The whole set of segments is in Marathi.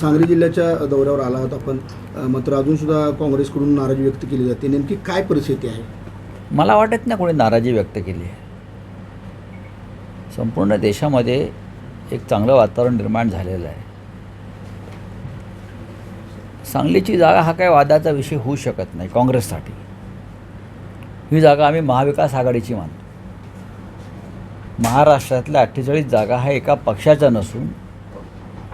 सांगली जिल्ह्याच्या दौऱ्यावर आला आहोत आपण मात्र अजून सुद्धा काँग्रेसकडून नाराजी व्यक्त केली जाते. नेमकी काय परिस्थिती आहे? मला वाटत नाही कोणी नाराजी व्यक्त केली आहे. संपूर्ण देशामध्ये एक चांगलं वातावरण निर्माण झालेलं आहे. सांगलीची जागा हा काही वादाचा विषय होऊ शकत नाही काँग्रेससाठी. ही जागा आम्ही महाविकास आघाडीची मानतो. महाराष्ट्रातल्या अठ्ठेचाळीस जागा हा एका पक्षाच्या नसून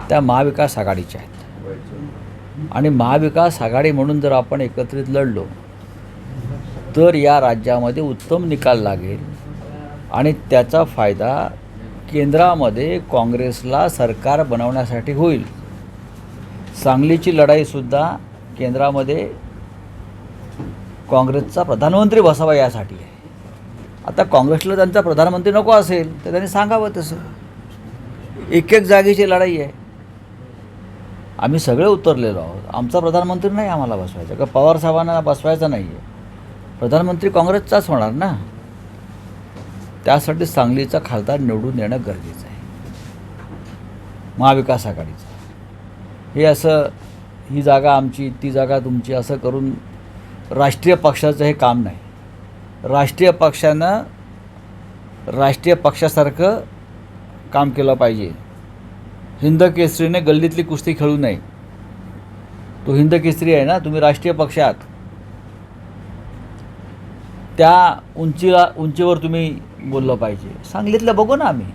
त्या महाविकास आघाडीच्या आहेत. आणि महाविकास आघाडी म्हणून जर आपण एकत्रित लढलो तर या राज्यामध्ये उत्तम निकाल लागेल आणि त्याचा फायदा केंद्रामध्ये काँग्रेसला सरकार बनवण्यासाठी होईल. सांगलीची लढाईसुद्धा केंद्रामध्ये काँग्रेसचा प्रधानमंत्री बसावा यासाठी आहे. आता काँग्रेसला त्यांचा प्रधानमंत्री नको असेल तर त्यांनी सांगावं तसं. एक एक जागेची लढाई आहे. आम्ही सगळे उतरलेलो आहोत. आमचा प्रधानमंत्री नाही आम्हाला बसवायचा. का पवार साहेबांना बसवायचा नाही आहे प्रधानमंत्री काँग्रेसचाच होणार ना? त्यासाठी सांगलीचा खासदार निवडून येणं गरजेचं आहे. महाविकास आघाडीचा. हे असं ही जागा आमची ती जागा तुमची असं करून राष्ट्रीय पक्षाचं हे काम नाही. राष्ट्रीय पक्षानं राष्ट्रीय पक्षासारखं काम केलं पाहिजे. हिंद केसरीने गल्लीतली कुस्ती खेळू नये. तो हिंद केसरी आहे ना तुम्ही राष्ट्रीय पक्षात. त्या उंचीला उंचीवर तुम्ही बोललं पाहिजे. सांगलीतलं बघू ना आम्ही.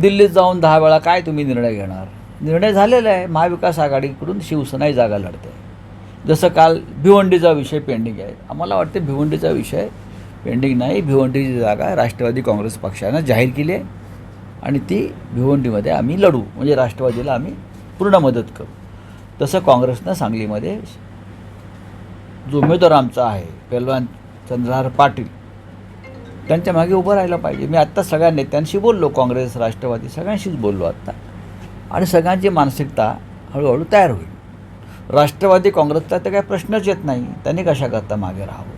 दिल्लीत जाऊन दहा वेळा काय तुम्ही निर्णय घेणार? निर्णय झालेला आहे. महाविकास आघाडीकडून शिवसेनाही जागा लढते. जसं काल भिवंडीचा विषय पेंडिंग आहे. आम्हाला वाटते भिवंडीचा विषय पेंडिंग नाही. भिवंडीची जागा राष्ट्रवादी काँग्रेस पक्षानं जाहीर केली आहे. आणि ती भिवंडीमध्ये आम्ही लढू. म्हणजे राष्ट्रवादीला आम्ही पूर्ण मदत करू. तसं काँग्रेसनं सांगलीमध्ये जो उमेदवार आमचा आहे पेलवान चंद्रहार पाटील त्यांच्या मागे उभं राहायला पाहिजे. मी आत्ता सगळ्या नेत्यांशी बोललो काँग्रेस राष्ट्रवादी सगळ्यांशीच बोललो आत्ता. आणि सगळ्यांची मानसिकता हळूहळू तयार होईल. राष्ट्रवादी काँग्रेसचा तर काही प्रश्नच येत नाही. त्यांनी कशा करता मागे राहावं.